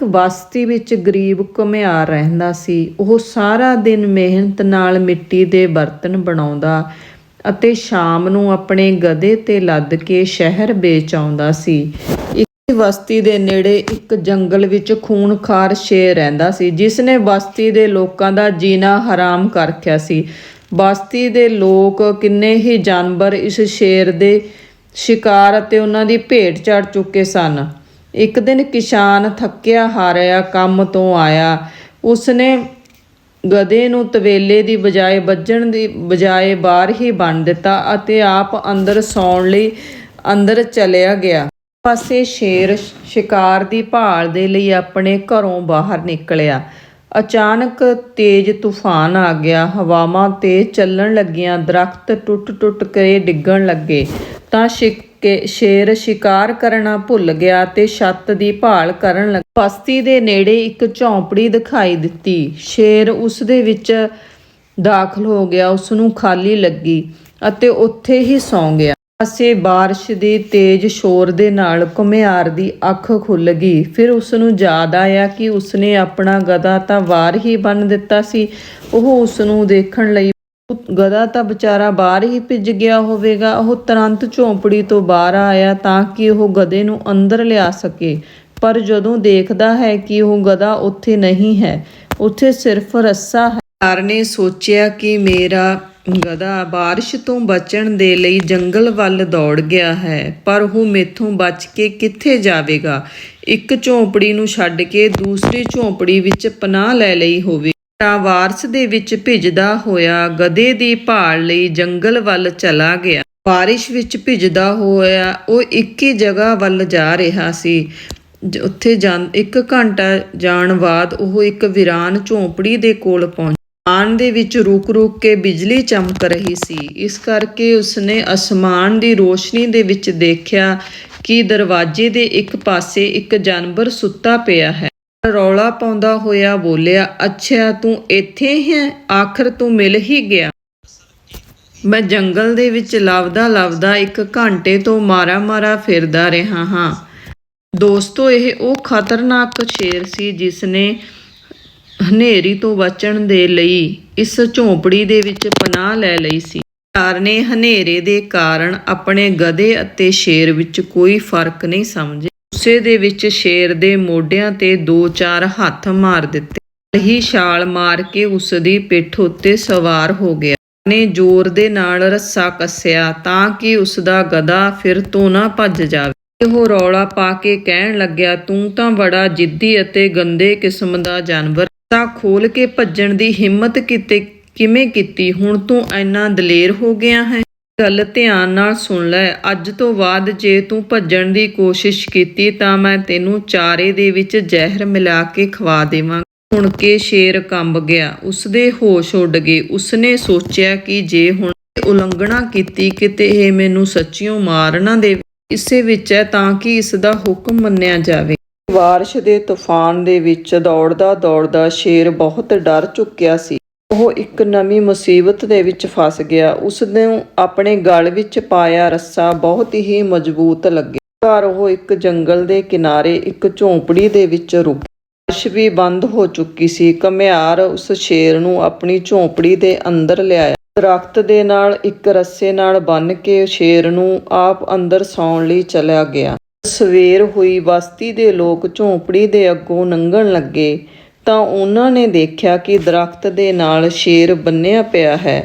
ਇੱਕ ਬਸਤੀ ਵਿੱਚ ਗਰੀਬ ਘੁਮਿਆਰ ਰਹਿੰਦਾ ਸੀ। ਉਹ ਸਾਰਾ ਦਿਨ ਮਿਹਨਤ ਨਾਲ ਮਿੱਟੀ ਦੇ ਬਰਤਨ ਬਣਾਉਂਦਾ ਅਤੇ ਸ਼ਾਮ ਨੂੰ ਆਪਣੇ ਗਧੇ ਤੇ ਲੱਦ ਕੇ ਸ਼ਹਿਰ ਵੇਚ ਆਉਂਦਾ ਸੀ। ਇੱਕ ਬਸਤੀ ਦੇ ਨੇੜੇ ਇੱਕ ਜੰਗਲ ਵਿੱਚ ਖੂਨਖਾਰ ਸ਼ੇਰ ਰਹਿੰਦਾ ਸੀ ਜਿਸ ਨੇ ਬਸਤੀ ਦੇ ਲੋਕਾਂ ਦਾ ਜੀਣਾ ਹਰਾਮ ਕਰ ਰੱਖਿਆ ਸੀ। ਬਸਤੀ ਦੇ ਲੋਕ ਕਿੰਨੇ ਹੀ ਜਾਨਵਰ ਇਸ ਸ਼ੇਰ ਦੇ ਸ਼ਿਕਾਰ ਅਤੇ ਉਹਨਾਂ ਦੀ ਭੇਟ ਚੜ ਚੁੱਕੇ ਸਨ। ਇੱਕ ਦਿਨ ਕਿਸਾਨ ਥੱਕਿਆ ਹਾਰਿਆ, ਕੰਮ ਤੋਂ ਆਇਆ। ਉਸਨੇ ਗਧੇ ਨੂੰ ਤਵੇਲੇ ਦੀ ਬਜਾਏ ਵੱਜਣ ਦੀ ਬਜਾਏ ਬਾਹਰ ਹੀ ਬੰਨ ਦਿੱਤਾ ਅਤੇ ਆਪ ਅੰਦਰ ਸੌਣ ਲਈ ਅੰਦਰ ਚਲਿਆ ਗਿਆ। ਪਾਸੇ ਸ਼ੇਰ, ਸ਼ਿਕਾਰ ਦੀ ਭਾਲ ਦੇ ਲਈ ਆਪਣੇ ਘਰੋਂ ਬਾਹਰ ਨਿਕਲਿਆ। ਅਚਾਨਕ ਤੇਜ਼ ਤੂਫਾਨ ਆ ਗਿਆ। ਹਵਾਵਾਂ ਤੇਜ਼ ਚੱਲਣ ਲੱਗੀਆਂ। ਦਰਖਤ ਟੁੱਟ-ਟੁੱਟ ਕੇ ਡਿੱਗਣ ਲੱਗੇ। ਤਾਂ ਸ਼ਿਕੇ- ਸ਼ੇਰ ਸ਼ਿਕਾਰ ਕਰਨਾ ਭੁੱਲ ਗਿਆ ਤੇ ਛੱਤ ਦੀ ਭਾਲ ਕਰਨ ਲੱਗਾ। ਬਸਤੀ ਦੇ ਨੇੜੇ ਇੱਕ ਝੌਂਪੜੀ ਦਿਖਾਈ ਦਿੱਤੀ। ਸ਼ੇਰ ਉਸ ਦੇ ਵਿੱਚ ਦਾਖਲ ਹੋ ਗਿਆ। ਉਸ ਨੂੰ ਖਾਲੀ ਲੱਗੀ ਅਤੇ ਉੱਥੇ ਹੀ ਸੌਂ ਗਿਆ। ਪਾਸੇ ਬਾਰਿਸ਼ ਦੇ ਤੇਜ਼ ਸ਼ੋਰ ਦੇ ਨਾਲ ਘੁਮਿਆਰ ਦੀ ਅੱਖ ਖੁੱਲ ਗਈ। ਫਿਰ ਉਸ ਨੂੰ ਯਾਦ ਆਇਆ ਕਿ ਉਸਨੇ ਆਪਣਾ ਗਧਾ ਤਾਂ ਬਾਹਰ ਹੀ ਬੰਨ ਦਿੱਤਾ ਸੀ। ਉਹ ਉਸ ਨੂੰ ਦੇਖਣ ਲਈ ਗਧਾ ਤਾਂ ਵਿਚਾਰਾ ਬਾਹਰ ਹੀ ਭਿੱਜ ਗਿਆ ਹੋਵੇਗਾ। ਉਹ ਤੁਰੰਤ ਝੌਂਪੜੀ ਤੋਂ ਬਾਹਰ ਆਇਆ ਤਾਂ ਕਿ ਉਹ ਗਧੇ ਨੂੰ ਅੰਦਰ ਲਿਆ ਸਕੇ। ਪਰ ਜਦੋਂ ਦੇਖਦਾ ਹੈ ਕਿ ਉਹ ਗਧਾ ਉੱਥੇ ਨਹੀਂ ਹੈ, ਉੱਥੇ ਸਿਰਫ ਰੱਸਾ ਹੈ। ਨੇ ਸੋਚਿਆ ਕਿ ਮੇਰਾ ਗਧਾ ਬਾਰਿਸ਼ ਤੋਂ ਬਚਣ ਦੇ ਲਈ ਜੰਗਲ ਵੱਲ ਦੌੜ ਗਿਆ ਹੈ, ਪਰ ਉਹ ਮੇਥੋਂ ਬਚ ਕੇ ਕਿੱਥੇ ਜਾਵੇਗਾ? ਇੱਕ ਝੌਂਪੜੀ ਨੂੰ ਛੱਡ ਕੇ ਦੂਸਰੀ ਝੌਂਪੜੀ ਵਿੱਚ ਪਨਾਹ ਲੈ ਲਈ ਹੋਵੇ। ਤਾਂ ਵਾਰਸ ਦੇ ਵਿੱਚ ਭਿੱਜਦਾ ਹੋਇਆ ਗਧੇ ਦੀ ਭਾਲ ਲਈ ਜੰਗਲ ਵੱਲ ਚਲਾ ਗਿਆ। ਬਾਰਿਸ਼ ਵਿੱਚ ਭਿੱਜਦਾ ਹੋਇਆ ਉਹ ਇੱਕ ਹੀ ਜਗ੍ਹਾ ਵੱਲ ਜਾ ਰਿਹਾ ਸੀ। ਉੱਥੇ ਜਾਂ ਇੱਕ ਘੰਟਾ ਜਾਣ ਬਾਅਦ ਉਹ ਇੱਕ ਵਿਰਾਨ ਝੌਂਪੜੀ ਦੇ ਕੋਲ ਪਹੁੰਚ ਆਨ ਦੇ ਵਿੱਚ ਰੁਕ-ਰੁਕ ਕੇ ਬਿਜਲੀ ਚਮਕ ਰਹੀ ਸੀ। ਇਸ ਕਰਕੇ ਉਸਨੇ ਅਸਮਾਨ ਦੀ ਰੋਸ਼ਨੀ ਦੇ ਵਿੱਚ ਦੇਖਿਆ ਕਿ ਦਰਵਾਜ਼ੇ ਦੇ ਇੱਕ ਪਾਸੇ ਇੱਕ ਜਾਨਵਰ ਸੁੱਤਾ ਪਿਆ ਹੈ। ਰੌਲਾ ਪਾਉਂਦਾ ਹੋਇਆ ਬੋਲਿਆ, ਅੱਛਾ, ਤੂੰ ਇੱਥੇ ਹੈ? ਆਖਰ ਤੂੰ ਮਿਲ ਹੀ ਗਿਆ। ਮੈਂ ਜੰਗਲ ਦੇ ਵਿੱਚ ਲੱਭਦਾ ਲੱਭਦਾ ਇੱਕ ਘੰਟੇ ਤੋਂ ਮਾਰਾ-ਮਾਰਾ ਫਿਰਦਾ ਰਿਹਾ ਹਾਂ। ਦੋਸਤੋ, ਇਹ ਉਹ ਖਤਰਨਾਕ ਸ਼ੇਰ ਸੀ ਜਿਸ ਨੇ ਹਨੇਰੀ ਤੋਂ ਬਚਣ ਦੇ ਲਈ ਇਸ ਝੌਂਪੜੀ ਦੇ ਵਿੱਚ ਪਨਾਹ ਲੈ ਲਈ ਸੀ। ਕਾਰ ਨੇ ਹਨੇਰੇ ਦੇ ਕਾਰਨ ਆਪਣੇ ਗਧੇ ਅਤੇ ਸ਼ੇਰ ਵਿੱਚ ਕੋਈ ਫ਼ਰਕ ਨਹੀਂ ਸਮਝਿਆ ਗੁੱਸੇ ਦੇ ਵਿੱਚ ਸ਼ੇਰ ਦੇ ਮੋਢਿਆਂ ਤੇ ਦੋ ਚਾਰ ਹੱਥ ਮਾਰ ਦਿੱਤੇ। ਹੀ ਛਾਲ ਮਾਰ ਕੇ ਉਸ ਦੀ ਪਿੱਠ ਉੱਤੇ ਸਵਾਰ ਹੋ ਗਿਆ। ਨੇ ਜ਼ੋਰ ਦੇ ਨਾਲ ਰੱਸਾ ਕੱਸਿਆ ਤਾਂ ਕਿ ਉਸ ਦਾ ਗਧਾ ਫਿਰ ਤੋਂ ਨਾ ਭੱਜ ਜਾਵੇ। ਉਹ ਰੌਲਾ ਪਾ ਕੇ ਕਹਿਣ ਲੱਗਿਆ, ਤੂੰ ਤਾਂ ਬੜਾ ਜਿੱਦੀ ਅਤੇ ਗੰਦੇ ਕਿਸਮ ਦਾ ਜਾਨਵਰ ਤਾਂ ਖੋਲ ਕੇ ਭੱਜਣ ਦੀ ਹਿੰਮਤ ਕਿਤੇ ਕਿਵੇਂ ਕੀਤੀ? ਹੁਣ ਤੂੰ ਇੰਨਾ ਦਲੇਰ ਹੋ ਗਿਆ ਹੈ। ਗੱਲ ਧਿਆਨ ਨਾਲ ਸੁਣ ਲੈ। ਅੱਜ ਤੋਂ ਬਾਅਦ ਜੇ ਤੂੰ ਭੱਜਣ ਦੀ ਕੋਸ਼ਿਸ਼ ਕੀਤੀ ਤਾਂ ਮੈਂ ਤੈਨੂੰ ਚਾਰੇ ਦੇ ਵਿੱਚ ਜ਼ਹਿਰ ਮਿਲਾ ਕੇ ਖਵਾ ਦੇਵਾਂ ਸੁਣ ਕੇ ਸ਼ੇਰ ਕੰਬ ਗਿਆ। ਉਸਦੇ ਹੋਸ਼ ਉੱਡ ਗਏ। ਉਸਨੇ ਸੋਚਿਆ ਕਿ ਜੇ ਹੁਣ ਉਲੰਘਣਾ ਕੀਤੀ, ਕਿਤੇ ਇਹ ਮੈਨੂੰ ਸੱਚੀਓ ਮਾਰ ਨਾ ਦੇਵੇ। ਇਸੇ ਵਿੱਚ ਹੈ ਤਾਂ ਕਿ ਇਸ ਦਾ ਹੁਕਮ ਮੰਨਿਆ ਜਾਵੇ। ਬਾਰਿਸ਼ ਦੇ ਤੂਫਾਨ ਦੇ ਵਿੱਚ ਦੌੜਦਾ ਦੌੜਦਾ ਸ਼ੇਰ ਬਹੁਤ ਡਰ ਚੁੱਕਿਆ ਸੀ। ਉਹ ਇੱਕ ਨਵੀਂ ਮੁਸੀਬਤ ਦੇ ਵਿੱਚ ਫਸ ਗਿਆ। ਉਸ ਨੂੰ ਆਪਣੇ ਗਲ ਵਿੱਚ ਪਾਇਆ ਰੱਸਾ ਬਹੁਤ ਹੀ ਮਜ਼ਬੂਤ ਲੱਗਿਆ। ਘਰ ਉਹ ਇੱਕ ਜੰਗਲ ਦੇ ਕਿਨਾਰੇ ਇੱਕ ਝੌਂਪੜੀ ਦੇ ਵਿੱਚ ਰੁਕ ਬਾਰਿਸ਼ ਵੀ ਬੰਦ ਹੋ ਚੁੱਕੀ ਸੀ। ਘਮਿਆਰ ਉਸ ਸ਼ੇਰ ਨੂੰ ਆਪਣੀ ਝੌਂਪੜੀ ਦੇ ਅੰਦਰ ਲਿਆਇਆ। ਦਰਖਤ ਦੇ ਨਾਲ ਇੱਕ ਰੱਸੇ ਨਾਲ ਬੰਨ੍ਹ ਕੇ ਸ਼ੇਰ ਨੂੰ ਆਪ ਅੰਦਰ ਸੌਣ ਲਈ ਚਲਾ ਗਿਆ। ਸਵੇਰ ਹੋਈ ਬਸਤੀ ਦੇ ਲੋਕ ਝੌਂਪੜੀ ਦੇ ਅੱਗੋਂ ਲੰਘਣ ਲੱਗੇ ਤਾਂ ਉਹਨਾਂ ਨੇ ਦੇਖਿਆ ਕਿ ਦਰਖਤ ਦੇ ਨਾਲ ਸ਼ੇਰ ਬੰਨਿਆ ਪਿਆ ਹੈ।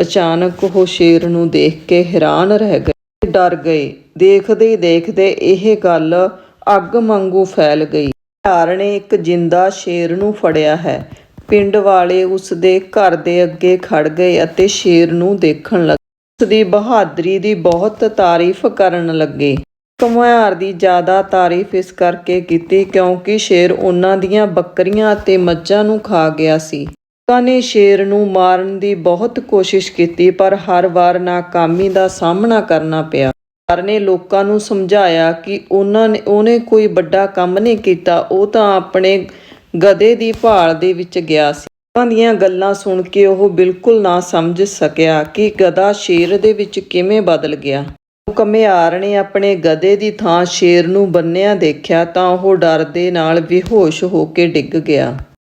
ਅਚਾਨਕ ਉਹ ਸ਼ੇਰ ਨੂੰ ਦੇਖ ਕੇ ਹੈਰਾਨ ਰਹਿ ਗਏ ਡਰ ਗਏ। ਦੇਖਦੇ ਹੀ ਦੇਖਦੇ ਇਹ ਗੱਲ ਅੱਗ ਵਾਂਗੂ ਫੈਲ ਗਈ। ਧਾਰ ਨੇ ਇੱਕ ਜਿੰਦਾ ਸ਼ੇਰ ਨੂੰ ਫੜਿਆ ਹੈ। ਪਿੰਡ ਵਾਲੇ ਉਸ ਦੇ ਘਰ ਦੇ ਅੱਗੇ ਖੜ ਗਏ ਅਤੇ ਸ਼ੇਰ ਨੂੰ ਦੇਖਣ ਲੱਗੇ। ਉਸ ਦੀ ਬਹਾਦਰੀ ਦੀ ਬਹੁਤ ਤਾਰੀਫ ਕਰਨ ਲੱਗੇ। ਘੁਮਿਆਰ ਦੀ ਜ਼ਿਆਦਾ ਤਾਰੀਫ ਇਸ ਕਰਕੇ ਕੀਤੀ ਕਿਉਂਕਿ ਸ਼ੇਰ ਉਹਨਾਂ ਦੀਆਂ ਬੱਕਰੀਆਂ ਅਤੇ ਮੱਝਾਂ ਨੂੰ ਖਾ ਗਿਆ ਸੀ। ਲੋਕਾਂ ਨੇ ਸ਼ੇਰ ਨੂੰ ਮਾਰਨ ਦੀ ਬਹੁਤ ਕੋਸ਼ਿਸ਼ ਕੀਤੀ, ਪਰ ਹਰ ਵਾਰ ਨਾਕਾਮੀ ਦਾ ਸਾਹਮਣਾ ਕਰਨਾ ਪਿਆ। ਸਰ ਨੇ ਲੋਕਾਂ ਨੂੰ ਸਮਝਾਇਆ ਕਿ ਉਹਨਾਂ ਨੇ ਉਹਨੇ ਕੋਈ ਵੱਡਾ ਕੰਮ ਨਹੀਂ ਕੀਤਾ, ਉਹ ਤਾਂ ਆਪਣੇ ਗਧੇ ਦੀ ਭਾਲ ਦੇ ਵਿੱਚ ਗਿਆ ਸੀ। ਲੋਕਾਂ ਦੀਆਂ ਗੱਲਾਂ ਸੁਣ ਕੇ ਉਹ ਬਿਲਕੁਲ ਨਾ ਸਮਝ ਸਕਿਆ ਕਿ ਗਧਾ ਸ਼ੇਰ ਦੇ ਵਿੱਚ ਕਿਵੇਂ ਬਦਲ ਗਿਆ। ਘੁਮਿਆਰ ਨੇ, ਆਪਣੇ ਗਧੇ ਦੀ ਥਾਂ ਸ਼ੇਰ ਨੂੰ ਬੰਨਿਆ ਦੇਖਿਆ ਤਾਂ ਉਹ ਡਰ ਦੇ ਨਾਲ ਬੇਹੋਸ਼ ਹੋ ਕੇ ਡਿੱਗ ਗਿਆ।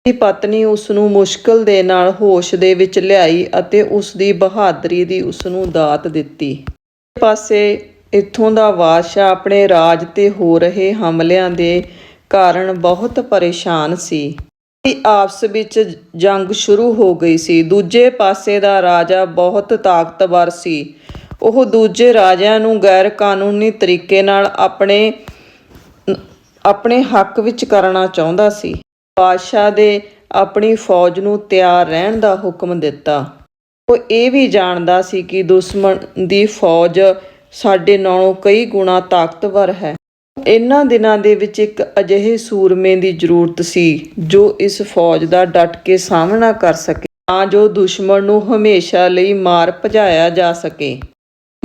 ਦੀ ਪਤਨੀ ਉਸ ਨੂੰ ਮੁਸ਼ਕਲ ਦੇ ਨਾਲ ਹੋਸ਼ ਦੇ ਵਿੱਚ ਲਿਆਈ ਅਤੇ ਉਸ ਦੀ ਬਹਾਦਰੀ ਦੀ ਉਸ ਨੂੰ ਦਾਤ। ਦਿੱਤੀ ਪਾਸੇ ਇੱਥੋਂ ਦਾ ਬਾਦਸ਼ਾਹ ਆਪਣੇ ਰਾਜ ਤੇ ਹੋ ਰਹੇ ਹਮਲਿਆਂ ਦੇ ਕਾਰਨ ਬਹੁਤ ਪਰੇਸ਼ਾਨ ਸੀ। ਆਪਸ ਵਿੱਚ ਜੰਗ ਸ਼ੁਰੂ ਹੋ ਗਈ ਸੀ। ਦੂਜੇ ਪਾਸੇ ਦਾ ਰਾਜਾ ਬਹੁਤ ਤਾਕਤਵਰ ਸੀ। ਉਹ ਦੂਜੇ ਰਾਜਿਆਂ ਨੂੰ ਗੈਰ ਕਾਨੂੰਨੀ ਤਰੀਕੇ ਨਾਲ ਆਪਣੇ ਆਪਣੇ ਹੱਕ ਵਿੱਚ ਕਰਨਾ ਚਾਹੁੰਦਾ ਸੀ। ਬਾਦਸ਼ਾਹ ਦੇ ਆਪਣੀ ਫੌਜ ਨੂੰ ਤਿਆਰ ਰਹਿਣ ਦਾ ਹੁਕਮ ਦਿੱਤਾ। ਉਹ ਇਹ ਵੀ ਜਾਣਦਾ ਸੀ ਕਿ ਦੁਸ਼ਮਣ ਦੀ ਫੌਜ ਸਾਡੇ ਨਾਲੋਂ ਕਈ ਗੁਣਾ ਤਾਕਤਵਰ ਹੈ। ਇਹਨਾਂ ਦਿਨਾਂ ਦੇ ਵਿੱਚ ਇੱਕ ਅਜਿਹੇ ਸੂਰਮੇ ਦੀ ਜ਼ਰੂਰਤ ਸੀ ਜੋ ਇਸ ਫੌਜ ਦਾ ਡਟ ਕੇ ਸਾਹਮਣਾ ਕਰ ਸਕੇ, ਤਾਂ ਜੋ ਦੁਸ਼ਮਣ ਨੂੰ ਹਮੇਸ਼ਾ ਲਈ ਮਾਰ ਭਜਾਇਆ ਜਾ ਸਕੇ।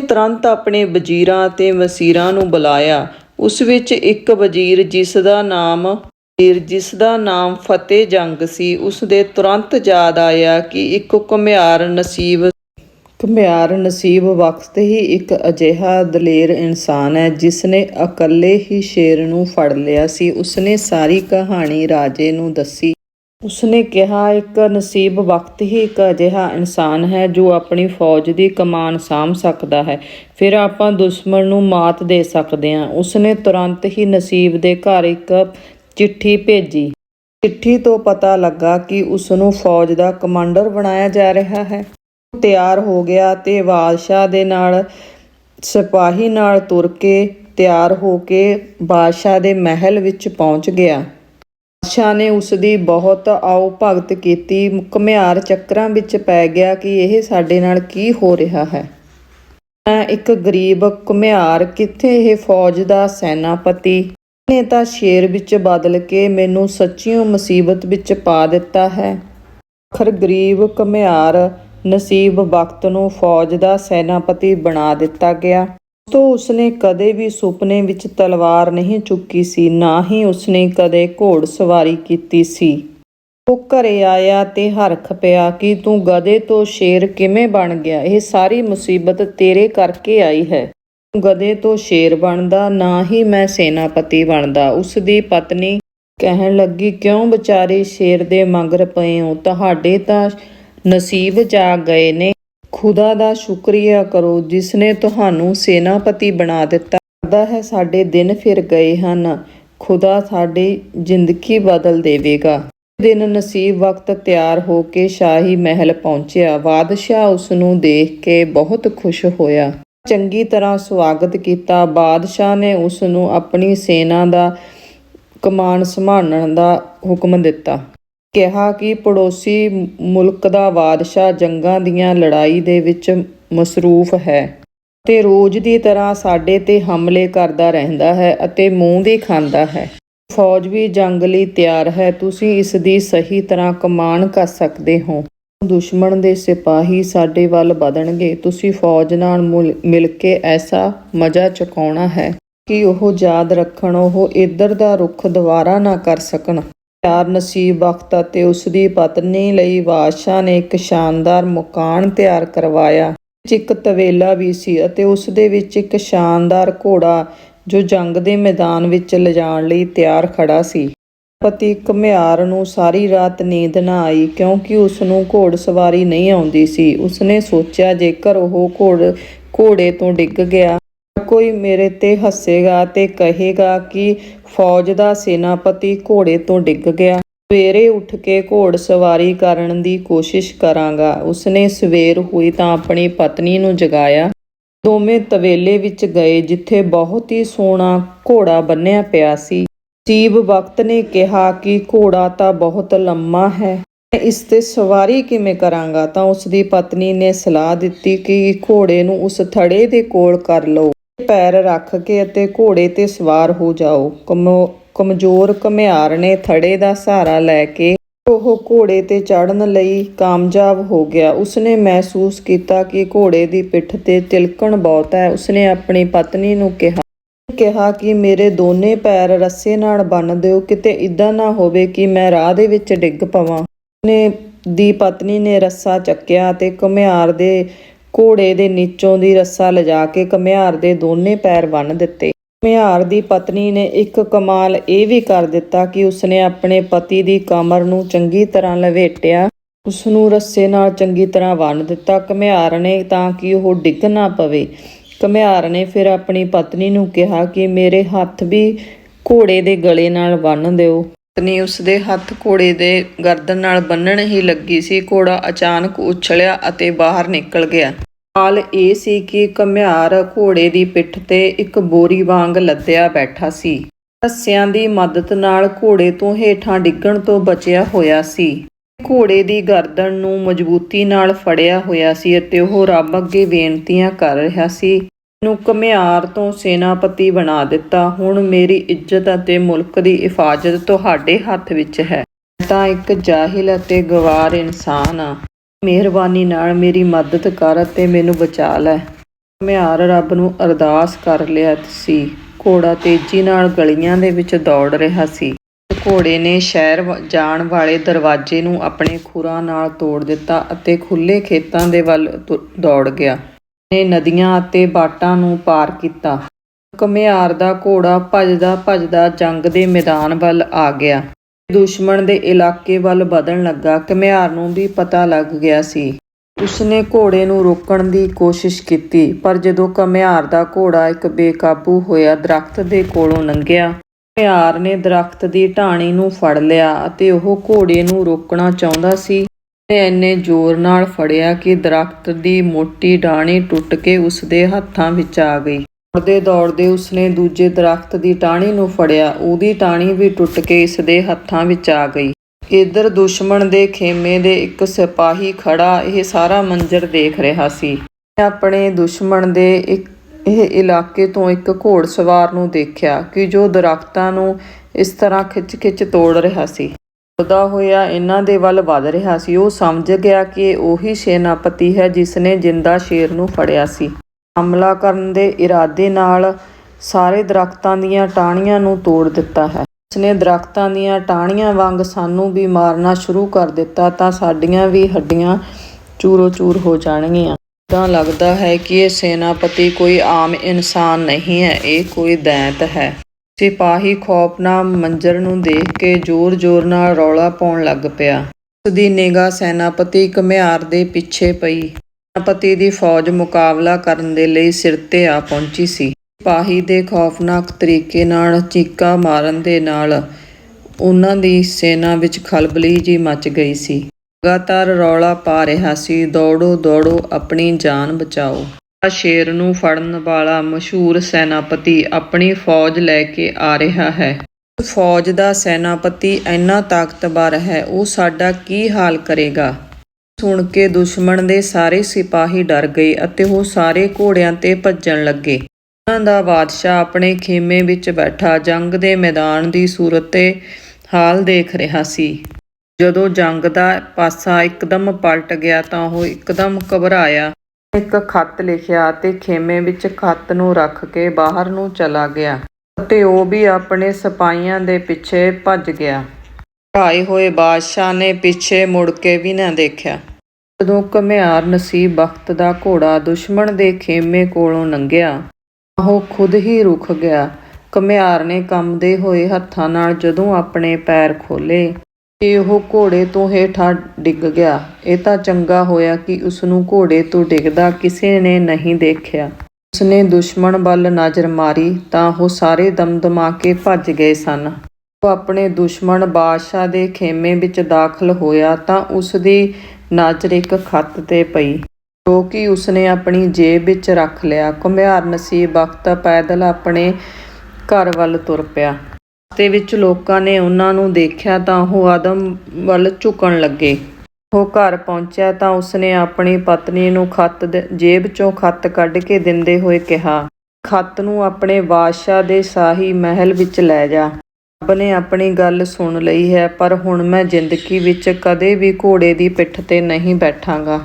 ਤੁਰੰਤ ਆਪਣੇ ਵਜ਼ੀਰਾਂ ਅਤੇ ਵਸੀਰਾਂ ਨੂੰ ਬੁਲਾਇਆ। ਉਸ ਵਿੱਚ ਇੱਕ ਵਜ਼ੀਰ ਜਿਸ ਦਾ ਨਾਮ, ਵਜ਼ੀਰ ਜਿਸ ਦਾ ਨਾਮ ਫਤਿਹ ਜੰਗ ਸੀ। ਉਸ ਦੇ ਤੁਰੰਤ ਯਾਦ ਆਇਆ ਕਿ ਇੱਕ ਘੁਮਿਆਰ ਨਸੀਬ ਘੁਮਿਆਰ ਨਸੀਬ ਵਕਤ ਹੀ ਇੱਕ ਅਜਿਹਾ ਦਲੇਰ ਇਨਸਾਨ ਹੈ ਜਿਸ ਨੇ ਇਕੱਲੇ ਹੀ ਸ਼ੇਰ ਨੂੰ ਫੜ ਲਿਆ ਸੀ। ਉਸਨੇ ਸਾਰੀ ਕਹਾਣੀ ਰਾਜੇ ਨੂੰ ਦੱਸੀ। ਉਸਨੇ ਕਿਹਾ, ਇੱਕ ਨਸੀਬ ਵਕਤ ਹੀ ਇੱਕ ਅਜਿਹਾ ਇਨਸਾਨ ਹੈ ਜੋ ਆਪਣੀ ਫੌਜ ਦੀ ਕਮਾਨ ਸਾਂਭ ਸਕਦਾ ਹੈ। ਫਿਰ ਆਪਾਂ ਦੁਸ਼ਮਣ ਨੂੰ ਮਾਤ ਦੇ ਸਕਦੇ ਹਾਂ। ਉਸਨੇ ਤੁਰੰਤ ਹੀ ਨਸੀਬ ਦੇ ਘਰ ਇੱਕ ਚਿੱਠੀ ਭੇਜੀ। ਚਿੱਠੀ ਤੋਂ ਪਤਾ ਲੱਗਾ ਕਿ ਉਸ ਨੂੰ ਫੌਜ ਦਾ ਕਮਾਂਡਰ ਬਣਾਇਆ ਜਾ ਰਿਹਾ ਹੈ। ਉਹ ਤਿਆਰ ਹੋ ਗਿਆ ਤੇ ਬਾਦਸ਼ਾਹ ਦੇ ਨਾਲ, ਸਿਪਾਹੀ ਨਾਲ ਤੁਰ ਕੇ ਤਿਆਰ ਹੋ ਕੇ ਬਾਦਸ਼ਾਹ ਦੇ ਮਹਿਲ ਵਿੱਚ ਪਹੁੰਚ ਗਿਆ। ਬਾਦਸ਼ਾਹ ਨੇ ਉਸ ਦੀ ਬਹੁਤ ਆਓ ਭਗਤ ਕੀਤੀ। ਘੁਮਿਆਰ ਚੱਕਰਾਂ ਵਿੱਚ ਪੈ ਗਿਆ ਕਿ ਇਹ ਸਾਡੇ ਨਾਲ ਕੀ ਹੋ ਰਿਹਾ ਹੈ। ਮੈਂ ਇੱਕ ਗਰੀਬ ਘੁਮਿਆਰ, ਕਿੱਥੇ ਇਹ ਫੌਜ ਦਾ ਸੈਨਾਪਤੀ? ਨੇ ਤਾਂ ਸ਼ੇਰ ਵਿੱਚ ਬਦਲ ਕੇ ਮੈਨੂੰ ਸੱਚੀਓ ਮੁਸੀਬਤ ਵਿੱਚ ਪਾ ਦਿੱਤਾ ਹੈ। ਆਖਰ ਗਰੀਬ ਘੁਮਿਆਰ ਨਸੀਬ ਵਕਤ ਨੂੰ ਫੌਜ ਦਾ ਸੈਨਾਪਤੀ ਬਣਾ ਦਿੱਤਾ ਗਿਆ। ਤੋਂ ਉਸਨੇ ਕਦੇ ਵੀ ਸੁਪਨੇ ਵਿੱਚ ਤਲਵਾਰ ਨਹੀਂ ਚੁੱਕੀ ਸੀ, ਨਾ ਹੀ ਉਸਨੇ ਕਦੇ ਘੋੜ ਸਵਾਰੀ ਕੀਤੀ ਸੀ। ਉਹ ਘਰੇ ਆਇਆ ਤੇ ਹਰਖ ਪਿਆ ਕਿ ਤੂੰ ਗਧੇ ਤੋਂ ਸ਼ੇਰ ਕਿਵੇਂ ਬਣ ਗਿਆ, ਇਹ ਸਾਰੀ ਮੁਸੀਬਤ ਤੇਰੇ ਕਰਕੇ ਆਈ ਹੈ। ਤੂੰ ਗਧੇ ਤੋਂ ਸ਼ੇਰ ਬਣਦਾ, ਨਾ ਹੀ ਮੈਂ ਸੈਨਾਪਤੀ ਬਣਦਾ। ਉਸ ਦੀ ਪਤਨੀ ਕਹਿਣ ਲੱਗੀ, ਕਿਉਂ ਵਿਚਾਰੇ ਸ਼ੇਰ ਦੇ ਮੰਗਰ ਪਏ ਹੋ? ਤੁਹਾਡੇ ਤਾਂ ਨਸੀਬ ਜਾ ਗਏ ਨੇ। ਖੁਦਾ ਦਾ ਸ਼ੁਕਰੀਆ ਕਰੋ ਜਿਸ ਨੇ ਤੁਹਾਨੂੰ ਸੈਨਾਪਤੀ ਬਣਾ ਦਿੱਤਾ। ਕਰਦਾ ਹੈ ਸਾਡੇ ਦਿਨ ਫਿਰ ਗਏ ਹਨ। ਖੁਦਾ ਸਾਡੀ ਜ਼ਿੰਦਗੀ ਬਦਲ ਦੇਵੇਗਾ। ਦਿਨ ਨਸੀਬ ਵਕਤ ਤਿਆਰ ਹੋ ਕੇ ਸ਼ਾਹੀ ਮਹਿਲ ਪਹੁੰਚਿਆ। ਬਾਦਸ਼ਾਹ ਉਸ ਨੂੰ ਦੇਖ ਕੇ ਬਹੁਤ ਖੁਸ਼ ਹੋਇਆ। ਚੰਗੀ ਤਰ੍ਹਾਂ ਸਵਾਗਤ ਕੀਤਾ। ਬਾਦਸ਼ਾਹ ਨੇ ਉਸ ਨੂੰ ਆਪਣੀ ਸੈਨਾ ਦਾ ਕਮਾਨ ਸੰਭਾਲਣ ਦਾ ਹੁਕਮ ਦਿੱਤਾ। ਕਿਹਾ ਕਿ ਪੜੋਸੀ ਮੁਲਕ ਦਾ ਬਾਦਸ਼ਾਹ ਜੰਗਾਂ ਦੀਆਂ ਲੜਾਈ ਦੇ ਵਿੱਚ ਮਸਰੂਫ ਹੈ ਤੇ ਰੋਜ਼ ਦੀ ਤਰ੍ਹਾਂ ਸਾਡੇ ਤੇ ਹਮਲੇ ਕਰਦਾ ਰਹਿੰਦਾ ਹੈ ਅਤੇ ਮੂੰਹ ਵੀ ਖਾਂਦਾ ਹੈ। ਫੌਜ ਵੀ ਜੰਗ ਲਈ ਤਿਆਰ ਹੈ, ਤੁਸੀਂ ਇਸ ਦੀ ਸਹੀ ਤਰ੍ਹਾਂ ਕਮਾਨ ਕਰ ਸਕਦੇ ਹੋ। ਦੁਸ਼ਮਣ ਦੇ ਸਿਪਾਹੀ ਸਾਡੇ ਵੱਲ ਵਧਣਗੇ, ਤੁਸੀਂ ਫੌਜ ਨਾਲ ਮੁਲ- ਮਿਲ ਕੇ ਐਸਾ ਮਜ਼ਾ ਚੁਕਾਉਣਾ ਹੈ ਕਿ ਉਹ ਯਾਦ ਰੱਖਣ, ਉਹ ਇੱਧਰ ਦਾ ਰੁੱਖ ਦੁਬਾਰਾ ਨਾ ਕਰ ਸਕਣ। ਪਿਆਰ ਨਸੀਬ ਵਕਤ ਅਤੇ ਉਸ ਦੀ ਪਤਨੀ ਲਈ ਬਾਦਸ਼ਾਹ ਨੇ ਇੱਕ ਸ਼ਾਨਦਾਰ ਮਕਾਨ ਤਿਆਰ ਕਰਵਾਇਆ, ਵਿੱਚ ਇੱਕ ਤਵੇਲਾ ਵੀ ਸੀ ਅਤੇ ਉਸ ਦੇ ਵਿੱਚ ਇੱਕ ਸ਼ਾਨਦਾਰ ਘੋੜਾ ਜੋ ਜੰਗ ਦੇ ਮੈਦਾਨ ਵਿੱਚ ਲਿਜਾਣ ਲਈ ਤਿਆਰ ਖੜਾ ਸੀ। ਪਤੀ ਘੁਮਿਆਰ ਨੂੰ ਸਾਰੀ ਰਾਤ ਨੀਂਦ ਨਾ ਆਈ ਕਿਉਂਕਿ ਉਸ ਨੂੰ ਘੋੜ ਸਵਾਰੀ ਨਹੀਂ ਆਉਂਦੀ ਸੀ। ਉਸਨੇ ਸੋਚਿਆ ਜੇਕਰ ਉਹ ਘੋੜ ਘੋੜੇ ਤੋਂ ਡਿੱਗ ਗਿਆ ਕੋਈ ਮੇਰੇ ਤੇ ਹੱਸੇਗਾ ਤੇ ਕਹੇਗਾ ਕਿ ਫੌਜ ਦਾ ਸੈਨਾਪਤੀ ਘੋੜੇ ਤੋਂ ਡਿੱਗ ਗਿਆ। ਸਵੇਰੇ ਉੱਠ ਕੇ ਘੋੜ ਸਵਾਰੀ ਕਰਨ ਦੀ ਕੋਸ਼ਿਸ਼ ਕਰਾਂਗਾ। ਉਸਨੇ ਸਵੇਰ ਹੋਈ ਤਾਂ ਆਪਣੀ ਪਤਨੀ ਨੂੰ ਜਗਾਇਆ। ਦੋਵੇਂ ਤਵੇਲੇ ਵਿੱਚ ਗਏ, ਜਿੱਥੇ ਬਹੁਤ ਹੀ ਸੋਹਣਾ ਘੋੜਾ ਬੰਨਿਆ ਪਿਆ ਸੀ। ਸੀਬ ਵਕਤ ਨੇ ਕਿਹਾ ਕਿ ਘੋੜਾ ਤਾਂ ਬਹੁਤ ਲੰਮਾ ਹੈ। ਇਸ ਤੇ ਸਵਾਰੀ ਕਿਵੇਂ ਕਰਾਂਗਾ? ਤਾਂ ਉਸ ਦੀ ਪਤਨੀ ਨੇ ਸਲਾਹ ਦਿੱਤੀ ਕਿ ਘੋੜੇ ਨੂੰ ਉਸ ਥੜੇ ਦੇ ਕੋਲ ਕਰ ਲਓ। ਪੈਰ ਰੱਖ ਕੇ ਅਤੇ ਘੋੜੇ ਤੇ ਸਵਾਰ ਹੋ ਜਾਓ। ਕਮੋ- ਕਮਜ਼ੋਰ ਘਮਿਆਰ ਨੇ ਥੜੇ ਦਾ ਸਹਾਰਾ ਲੈ ਕੇ ਉਹ ਘੋੜੇ ਤੇ ਚੜਨ ਲਈ ਕਾਮਯਾਬ ਹੋ ਗਿਆ। ਉਸਨੇ ਮਹਿਸੂਸ ਕੀਤਾ ਕਿ ਘੋੜੇ ਦੀ ਪਿੱਠ ਤੇ ਤਿਲਕਣ ਬਹੁਤ ਹੈ। ਉਸਨੇ ਆਪਣੀ ਪਤਨੀ ਨੂੰ ਕਿਹਾ ਕਿਹਾ ਕਿ ਮੇਰੇ ਦੋਨੇ ਪੈਰ ਰੱਸੇ ਨਾਲ ਬੰਨ ਦਿਓ। ਕਿਤੇ ਇਦਾਂ ਨਾ ਹੋਵੇ ਕਿ ਮੈਂ ਰਾਹ ਦੇ ਵਿੱਚ ਡਿੱਗ ਪਵਾਂ। ਨੇ ਦੀ ਪਤਨੀ ਨੇ ਰੱਸਾ ਚੱਕਿਆ ਤੇ ਘੁਮਿਆਰ ਦੇ ਘੋੜੇ ਦੇ ਨੀਚੋਂ ਦੀ ਰੱਸਾ ਲਿਜਾ ਕੇ ਘੁਮਿਆਰ ਦੇ ਦੋਨੇ ਪੈਰ ਬੰਨ੍ਹ ਦਿੱਤੇ। ਘੁਮਿਆਰ ਦੀ ਪਤਨੀ ਨੇ ਇੱਕ ਕਮਾਲ ਇਹ ਵੀ ਕਰ ਦਿੱਤਾ ਕਿ ਉਸਨੇ ਆਪਣੇ ਪਤੀ ਦੀ ਕਮਰ ਨੂੰ ਚੰਗੀ ਤਰ੍ਹਾਂ ਲਵੇਟਿਆ। ਉਸ ਨੂੰ ਰੱਸੇ ਨਾਲ ਚੰਗੀ ਤਰ੍ਹਾਂ ਬੰਨ੍ਹ ਦਿੱਤਾ। ਘੁਮਿਆਰ ਨੇ ਤਾਂ ਕਿ ਉਹ ਡਿੱਗ ਨਾ ਪਵੇ। ਘੁਮਿਆਰ ਨੇ ਫਿਰ ਆਪਣੀ ਪਤਨੀ ਨੂੰ ਕਿਹਾ ਕਿ ਮੇਰੇ ਹੱਥ ਵੀ ਘੋੜੇ ਦੇ ਗਲੇ ਨਾਲ ਬੰਨ੍ਹ ਦਿਓ। ਪਤਨੀ ਉਸਦੇ ਹੱਥ ਘੋੜੇ ਦੇ ਗਰਦਨ ਨਾਲ ਬੰਨਣ ਹੀ ਲੱਗੀ ਸੀ। ਘੋੜਾ ਅਚਾਨਕ ਉਛਲਿਆ ਅਤੇ ਬਾਹਰ ਨਿਕਲ ਗਿਆ। ਹਾਲ ਇਹ ਸੀ ਕਿ ਘੁਮਿਆਰ ਘੋੜੇ ਦੀ ਪਿੱਠ ਤੇ ਇੱਕ ਬੋਰੀ ਵਾਂਗ ਲੱਦਿਆ ਬੈਠਾ ਸੀ। ਰੱਸਿਆਂ ਦੀ ਮਦਦ ਨਾਲ ਘੋੜੇ ਤੋਂ ਹੇਠਾਂ ਡਿੱਗਣ ਤੋਂ ਬਚਿਆ ਹੋਇਆ ਸੀ। ਘੋੜੇ ਦੀ ਗਰਦਨ ਨੂੰ ਮਜ਼ਬੂਤੀ ਨਾਲ ਫੜਿਆ ਹੋਇਆ ਸੀ ਅਤੇ ਉਹ ਰੱਬ ਅੱਗੇ ਬੇਨਤੀਆਂ ਕਰ ਰਿਹਾ ਸੀ। ਨੂੰ ਘੁਮਿਆਰ ਤੋਂ ਸੈਨਾਪਤੀ ਬਣਾ ਦਿੱਤਾ। ਹੁਣ ਮੇਰੀ ਇੱਜ਼ਤ ਅਤੇ ਮੁਲਕ ਦੀ ਹਿਫਾਜ਼ਤ ਤੁਹਾਡੇ ਹੱਥ ਵਿੱਚ ਹੈ। ਮੈਂ ਤਾਂ ਇੱਕ ਜਾਹਿਲ ਅਤੇ ਗਵਾਰ ਇਨਸਾਨ ਆ ਮਿਹਰਬਾਨੀ ਨਾਲ ਮੇਰੀ ਮਦਦ ਕਰ ਅਤੇ ਮੈਨੂੰ ਬਚਾ ਲੈ। ਘੁਮਿਆਰ ਰੱਬ ਨੂੰ ਅਰਦਾਸ ਕਰ ਲਿਆ ਸੀ। ਘੋੜਾ ਤੇਜ਼ੀ ਨਾਲ ਗਲੀਆਂ ਦੇ ਵਿੱਚ ਦੌੜ ਰਿਹਾ ਸੀ। ਘੋੜੇ ਨੇ ਸ਼ਹਿਰ ਵ- ਜਾਣ ਵਾਲੇ ਦਰਵਾਜ਼ੇ ਨੂੰ ਆਪਣੇ ਖੁਰਾਂ ਨਾਲ ਤੋੜ ਦਿੱਤਾ ਅਤੇ ਖੁੱਲੇ ਖੇਤਾਂ ਦੇ ਵੱਲ ਤੁ- ਦੌੜ ਗਿਆ। ਨੇ ਨਦੀਆਂ ਅਤੇ ਬਾਟਾਂ ਨੂੰ ਪਾਰ ਕੀਤਾ। ਘੁਮਿਆਰ ਦਾ ਘੋੜਾ ਭੱਜਦਾ ਭੱਜਦਾ ਜੰਗ ਦੇ ਮੈਦਾਨ ਵੱਲ ਆ ਗਿਆ। ਦੁਸ਼ਮਣ ਦੇ ਇਲਾਕੇ ਵੱਲ ਵਧਣ ਲੱਗਾ। ਘੁਮਿਆਰ ਨੂੰ ਵੀ ਪਤਾ ਲੱਗ ਗਿਆ ਸੀ। ਉਸਨੇ ਘੋੜੇ ਨੂੰ ਰੋਕਣ ਦੀ ਕੋਸ਼ਿਸ਼ ਕੀਤੀ, ਪਰ ਜਦੋਂ ਘੁਮਿਆਰ ਦਾ ਘੋੜਾ ਇੱਕ ਬੇਕਾਬੂ ਹੋਇਆ, ਦਰਖਤ ਦੇ ਕੋਲੋਂ ਲੰਘਿਆ। ਘੁਮਿਆਰ ਨੇ ਦਰਖਤ ਦੀ ਢਾਣੀ ਨੂੰ ਫੜ ਲਿਆ ਅਤੇ ਉਹ ਘੋੜੇ ਨੂੰ ਰੋਕਣਾ ਚਾਹੁੰਦਾ ਸੀ। ਨੇ ਇੰਨੇ ਜ਼ੋਰ ਨਾਲ ਫੜਿਆ ਕਿ ਦਰਖਤ ਦੀ ਮੋਟੀ ਡਾਣੀ ਟੁੱਟ ਕੇ ਉਸਦੇ ਹੱਥਾਂ ਵਿੱਚ ਆ ਗਈ। ਦੌੜਦੇ ਦੌੜਦੇ ਉਸਨੇ ਦੂਜੇ ਦਰਖਤ ਦੀ ਟਾਹਣੀ ਨੂੰ ਫੜਿਆ। ਉਹਦੀ ਟਾਹਣੀ ਵੀ ਟੁੱਟ ਕੇ ਇਸਦੇ ਹੱਥਾਂ ਵਿੱਚ ਆ ਗਈ। ਇਧਰ ਦੁਸ਼ਮਣ ਦੇ ਖੇਮੇ ਦੇ ਇੱਕ ਸਿਪਾਹੀ ਖੜਾ ਇਹ ਸਾਰਾ ਮੰਜ਼ਰ ਦੇਖ ਰਿਹਾ ਸੀ। ਆਪਣੇ ਦੁਸ਼ਮਣ ਦੇ ਇੱਕ, ਇਹ ਇਲਾਕੇ ਤੋਂ ਇੱਕ ਘੋੜਸਵਾਰ ਨੂੰ ਦੇਖਿਆ ਕਿ ਜੋ ਦਰਖਤਾਂ ਨੂੰ ਇਸ ਤਰ੍ਹਾਂ ਖਿੱਚ-ਖਿੱਚ ਤੋੜ ਰਿਹਾ ਸੀ। ਤੁਰਦਾ ਹੋਇਆ, ਇਹਨਾਂ ਦੇ ਵੱਲ ਵੱਧ ਰਿਹਾ ਸੀ। ਉਹ ਸਮਝ ਗਿਆ ਕਿ ਇਹ ਉਹੀ ਸੈਨਾਪਤੀ ਹੈ ਜਿਸ ਨੇ ਜਿੰਦਾ ਸ਼ੇਰ ਨੂੰ ਫੜਿਆ ਸੀ। ਹਮਲਾ ਕਰਨ ਦੇ ਇਰਾਦੇ ਨਾਲ ਸਾਰੇ ਦਰਖਤਾਂ ਦੀਆਂ ਟਾਹਣੀਆਂ ਨੂੰ ਤੋੜ ਦਿੱਤਾ ਹੈ। ਉਸਨੇ ਦਰਖਤਾਂ ਦੀਆਂ ਟਾਹਣੀਆਂ ਵਾਂਗ ਸਾਨੂੰ ਵੀ ਮਾਰਨਾ ਸ਼ੁਰੂ ਕਰ ਦਿੱਤਾ ਤਾਂ ਸਾਡੀਆਂ ਵੀ ਹੱਡੀਆਂ ਚੂਰੋ-ਚੂਰ ਹੋ ਜਾਣਗੀਆਂ। ਤਾਂ ਲੱਗਦਾ ਹੈ ਕਿ ਇਹ ਸੈਨਾਪਤੀ ਕੋਈ ਆਮ ਇਨਸਾਨ ਨਹੀਂ ਹੈ, ਇਹ ਕੋਈ ਦੈਂਤ ਹੈ। ਸਿਪਾਹੀ ਖੌਫਨਾਕ ਮੰਜ਼ਰ ਨੂੰ ਦੇਖ ਕੇ ਜ਼ੋਰ-ਜ਼ੋਰ ਨਾਲ ਰੌਲਾ ਪਾਉਣ ਲੱਗ ਪਿਆ। ਉਸ ਦੀ ਨਿਗਾਹ ਸੈਨਾਪਤੀ ਘੁਮਿਆਰ ਦੇ ਪਿੱਛੇ ਪਈ। ਸੈਨਾਪਤੀ ਦੀ ਫੌਜ ਮੁਕਾਬਲਾ ਕਰਨ ਦੇ ਲਈ ਸਿਰ ਤੇ ਆ ਪਹੁੰਚੀ ਸੀ। ਸਿਪਾਹੀ ਦੇ ਖੌਫਨਾਕ ਤਰੀਕੇ ਨਾਲ ਚੀਕਾਂ ਮਾਰਨ ਦੇ ਨਾਲ ਉਹਨਾਂ ਦੀ ਸੈਨਾ ਵਿੱਚ ਖਲਬਲੀ ਜਿਹੀ ਮੱਚ ਗਈ ਸੀ। ਲਗਾਤਾਰ ਰੌਲਾ ਪਾ ਰਿਹਾ ਸੀ, ਦੌੜੋ ਦੌੜੋ, ਆਪਣੀ ਜਾਨ ਬਚਾਓ। ਸ਼ੇਰ ਨੂੰ ਫੜਨ ਵਾਲਾ ਮਸ਼ਹੂਰ ਸੈਨਾਪਤੀ ਆਪਣੀ ਫੌਜ ਲੈ ਕੇ ਆ ਰਿਹਾ ਹੈ। ਫੌਜ ਦਾ ਸੈਨਾਪਤੀ ਇੰਨਾ ਤਾਕਤਵਰ ਹੈ, ਉਹ ਸਾਡਾ ਕੀ ਹਾਲ ਕਰੇਗਾ? ਸੁਣ ਕੇ ਦੁਸ਼ਮਣ ਦੇ ਸਾਰੇ ਸਿਪਾਹੀ ਡਰ ਗਏ ਅਤੇ ਉਹ ਸਾਰੇ ਘੋੜਿਆਂ ਤੇ ਭੱਜਣ ਲੱਗੇ। ਉਹਨਾਂ ਦਾ ਬਾਦਸ਼ਾਹ ਆਪਣੇ ਖੇਮੇ ਵਿੱਚ ਬੈਠਾ, ਜੰਗ ਦੇ ਮੈਦਾਨ ਦੀ ਸੂਰਤ ਤੇ ਹਾਲ ਦੇਖ ਰਿਹਾ ਸੀ। ਜਦੋਂ ਜੰਗ ਦਾ ਪਾਸਾ ਇੱਕਦਮ ਪਲਟ ਗਿਆ ਤਾਂ ਉਹ ਇੱਕਦਮ ਘਬਰਾਇਆ। ਇੱਕ ਖੱਤ ਲਿਖਿਆ ਅਤੇ ਖੇਮੇ ਵਿੱਚ ਖੱਤ ਨੂੰ ਰੱਖ ਕੇ ਬਾਹਰ ਨੂੰ ਚਲਾ ਗਿਆ ਅਤੇ ਉਹ ਵੀ ਆਪਣੇ ਸਿਪਾਹੀਆਂ ਦੇ ਪਿੱਛੇ ਭੱਜ ਗਿਆ। ਢਾਏ ਹੋਏ ਬਾਦਸ਼ਾਹ ਨੇ ਪਿੱਛੇ ਮੁੜ ਕੇ ਵੀ ਨਾ ਦੇਖਿਆ। ਜਦੋਂ ਘੁਮਿਆਰ ਨਸੀਬ ਬਖਤ ਦਾ ਘੋੜਾ ਦੁਸ਼ਮਣ ਦੇ ਖੇਮੇ ਕੋਲੋਂ ਲੰਘਿਆ ਉਹ ਖੁਦ ਹੀ ਰੁਕ ਗਿਆ। ਘੁਮਿਆਰ ਨੇ ਕੰਮਦੇ ਹੋਏ ਹੱਥਾਂ ਨਾਲ ਜਦੋਂ ਆਪਣੇ ਪੈਰ ਖੋਲੇ ਤੇ ਉਹ ਘੋੜੇ ਤੋਂ ਹੇਠਾਂ ਡਿੱਗ ਗਿਆ। ਇਹ ਤਾਂ ਚੰਗਾ ਹੋਇਆ ਕਿ ਉਸਨੂੰ ਘੋੜੇ ਤੋਂ ਡਿੱਗਦਾ ਕਿਸੇ ਨੇ ਨਹੀਂ ਦੇਖਿਆ। ਉਸਨੇ ਦੁਸ਼ਮਣ ਵੱਲ ਨਜ਼ਰ ਮਾਰੀ ਤਾਂ ਉਹ ਸਾਰੇ ਦਮਦਮਾ ਕੇ ਭੱਜ ਗਏ ਸਨ। ਉਹ ਆਪਣੇ ਦੁਸ਼ਮਣ ਬਾਦਸ਼ਾਹ ਦੇ ਖੇਮੇ ਵਿੱਚ ਦਾਖਲ ਹੋਇਆ ਤਾਂ ਉਸਦੀ ਨਜ਼ਰ ਇੱਕ ਖੱਤ ਤੇ ਪਈ, ਜੋ ਕਿ ਉਸਨੇ ਆਪਣੀ ਜੇਬ ਵਿੱਚ ਰੱਖ ਲਿਆ। ਘੁਮਿਆਰ ਨਸੀਬ ਬਖਤ ਪੈਦਲ ਆਪਣੇ ਘਰ ਵੱਲ ਤੁਰ ਪਿਆ। ਤੇ ਵਿੱਚ ਲੋਕਾਂ ਨੇ ਉਹਨਾਂ ਨੂੰ ਦੇਖਿਆ ਤਾਂ ਉਹ ਆਦਮ ਵੱਲ ਝੁਕਣ ਲੱਗੇ। ਉਹ ਘਰ ਪਹੁੰਚਿਆ ਤਾਂ ਉਸਨੇ ਆਪਣੀ ਪਤਨੀ ਨੂੰ ਖੱਤ ਦੇ- ਜੇਬ ਚੋਂ ਖੱਤ ਕੱਢ ਕੇ ਦਿੰਦੇ ਹੋਏ ਕਿਹਾ, ਖੱਤ ਨੂੰ ਆਪਣੇ ਬਾਦਸ਼ਾਹ ਦੇ ਸ਼ਾਹੀ ਮਹਿਲ ਵਿੱਚ ਲੈ ਜਾ। ਰੱਬ ਨੇ ਆਪਣੀ ਗੱਲ ਸੁਣ ਲਈ ਹੈ, ਪਰ ਹੁਣ ਮੈਂ ਜ਼ਿੰਦਗੀ ਵਿੱਚ ਕਦੇ ਵੀ ਘੋੜੇ ਦੀ ਪਿੱਠ ਤੇ ਨਹੀਂ ਬੈਠਾਂਗਾ।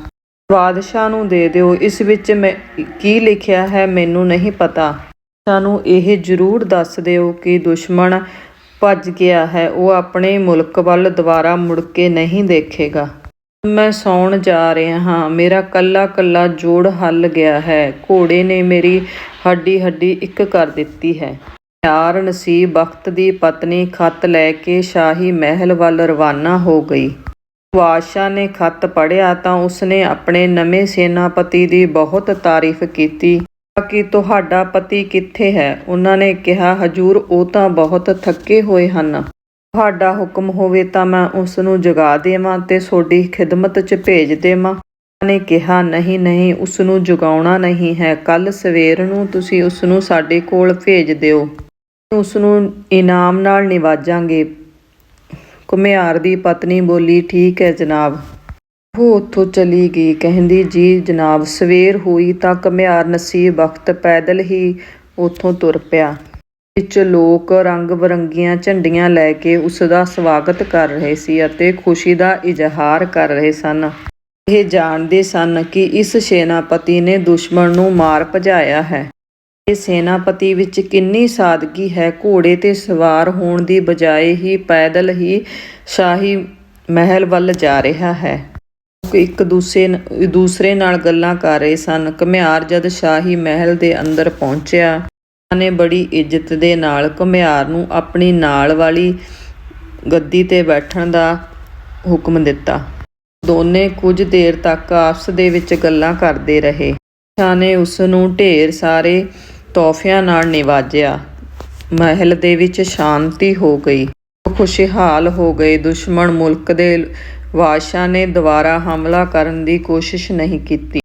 ਬਾਦਸ਼ਾਹ ਨੂੰ ਦੇ ਦਿਓ। ਇਸ ਵਿੱਚ ਮੈਂ, ਕੀ ਲਿਖਿਆ ਹੈ ਮੈਨੂੰ ਨਹੀਂ ਪਤਾ। ਸਾਨੂੰ ਇਹ ਜ਼ਰੂਰ ਦੱਸ ਦਿਓ ਕਿ ਦੁਸ਼ਮਣ ਭੱਜ ਗਿਆ ਹੈ, ਉਹ ਆਪਣੇ ਮੁਲਕ ਵੱਲ ਦੁਬਾਰਾ ਮੁੜ ਕੇ ਨਹੀਂ ਦੇਖੇਗਾ। ਮੈਂ ਸੌਣ ਜਾ ਰਿਹਾ ਹਾਂ, ਮੇਰਾ ਕੱਲਾ ਕੱਲਾ ਜੋੜ ਹੱਲ ਗਿਆ ਹੈ, ਘੋੜੇ ਨੇ ਮੇਰੀ ਹੱਡੀ ਹੱਡੀ ਇੱਕ ਕਰ ਦਿੱਤੀ ਹੈ। ਯਾਰ ਨਸੀਬ ਬਖਤ ਦੀ ਪਤਨੀ ਖੱਤ ਲੈ ਕੇ ਸ਼ਾਹੀ ਮਹਿਲ ਵੱਲ ਰਵਾਨਾ ਹੋ ਗਈ। ਬਾਦਸ਼ਾਹ ਨੇ ਖੱਤ ਪੜ੍ਹਿਆ ਤਾਂ ਉਸਨੇ ਆਪਣੇ ਨਵੇਂ ਸੈਨਾਪਤੀ ਦੀ ਬਹੁਤ ਤਾਰੀਫ ਕੀਤੀ। ਕਿ ਤੁਹਾਡਾ ਪਤੀ ਕਿੱਥੇ ਹੈ? ਉਹਨਾਂ ਨੇ ਕਿਹਾ, ਹਜੂਰ, ਉਹ ਤਾਂ ਬਹੁਤ ਥੱਕੇ ਹੋਏ ਹਨ। ਤੁਹਾਡਾ ਹੁਕਮ ਹੋਵੇ ਤਾਂ ਮੈਂ ਉਸ ਨੂੰ ਜਗਾ ਦੇਵਾਂ ਤੇ ਤੁਹਾਡੀ ਖਿਦਮਤ 'ਚ ਭੇਜ ਦੇਵਾਂ। ਉਹਨਾਂ ਨੇ ਕਿਹਾ, ਨਹੀਂ ਨਹੀਂ, ਉਸ ਨੂੰ ਜਗਾਉਣਾ ਨਹੀਂ ਹੈ। ਕੱਲ ਸਵੇਰ ਨੂੰ ਤੁਸੀਂ ਉਸ ਨੂੰ ਸਾਡੇ ਕੋਲ ਭੇਜ ਦਿਓ। ਉਸ ਨੂੰ ਇਨਾਮ ਨਾਲ ਨਿਵਾਜਾਂਗੇ। ਘੁਮਿਆਰ ਦੀ ਪਤਨੀ ਬੋਲੀ, ਠੀਕ ਹੈ ਜਨਾਬ। ਉਹ ਉੱਥੋਂ ਚਲੀ ਗਈ। ਕਹਿੰਦੀ, ਜੀ ਜਨਾਬ, ਸਵੇਰ ਹੋਈ ਤਾਂ ਘੁਮਿਆਰ ਨਸੀਬ ਵਕਤ ਪੈਦਲ ਹੀ ਉੱਥੋਂ ਤੁਰ ਪਿਆ। ਵਿੱਚ ਲੋਕ ਰੰਗ ਬਰੰਗੀਆਂ ਝੰਡੀਆਂ ਲੈ ਕੇ ਉਸਦਾ ਸਵਾਗਤ ਕਰ ਰਹੇ ਸੀ ਅਤੇ ਖੁਸ਼ੀ ਦਾ ਇਜ਼ਹਾਰ ਕਰ ਰਹੇ ਸਨ। ਇਹ ਜਾਣਦੇ ਸਨ ਕਿ ਇਸ ਸੈਨਾਪਤੀ ਨੇ ਦੁਸ਼ਮਣ ਨੂੰ ਮਾਰ ਭਜਾਇਆ ਹੈ। ਇਹ ਸੈਨਾਪਤੀ ਵਿੱਚ ਕਿੰਨੀ ਸਾਦਗੀ ਹੈ। ਘੋੜੇ ਤੇ ਸਵਾਰ ਹੋਣ ਦੀ ਬਜਾਏ ਹੀ ਪੈਦਲ ਹੀ ਸ਼ਾਹੀ ਮਹਿਲ ਵੱਲ ਜਾ ਰਿਹਾ ਹੈ। ਇੱਕ ਦੂਸਰੇ ਦੂਸਰੇ ਨਾਲ ਗੱਲਾਂ ਕਰ ਰਹੇ ਸਨ। ਘੁਮਿਆਰ ਜਦ ਸ਼ਾਹੀ ਮਹਿਲ ਦੇ ਅੰਦਰ ਪਹੁੰਚਿਆ ਉਹਨਾਂ ਨੇ ਬੜੀ ਇੱਜ਼ਤ ਦੇ ਘੁਮਿਆਰ ਘੁਮਿਆਰ ਨੂੰ ਆਪਣੀ ਨਾਲ ਵਾਲੀ ਗੱਦੀ ਤੇ ਬੈਠਣ ਦਾ ਹੁਕਮ ਦਿੱਤਾ। ਦੋਨੇ ਕੁਝ ਦੇਰ ਤੱਕ ਆਪਸ ਦੇ ਵਿੱਚ ਗੱਲਾਂ ਕਰਦੇ ਰਹੇ। ਸ਼ਾਹ ਨੇ ਉਸ ਨੂੰ ਢੇਰ ਸਾਰੇ ਤੋਹਫਿਆਂ ਨਾਲ ਨਿਵਾਜਿਆ। ਮਹਿਲ ਦੇ ਵਿੱਚ ਸ਼ਾਂਤੀ ਹੋ ਗਈ। ਉਹ ਖੁਸ਼ਹਾਲ ਹੋ ਗਏ। ਦੁਸ਼ਮਣ ਮੁਲਕ ਦੇ ਬਾਦਸ਼ਾਹ ਨੇ ਦੁਬਾਰਾ ਹਮਲਾ ਕਰਨ ਦੀ ਕੋਸ਼ਿਸ਼ ਨਹੀਂ ਕੀਤੀ।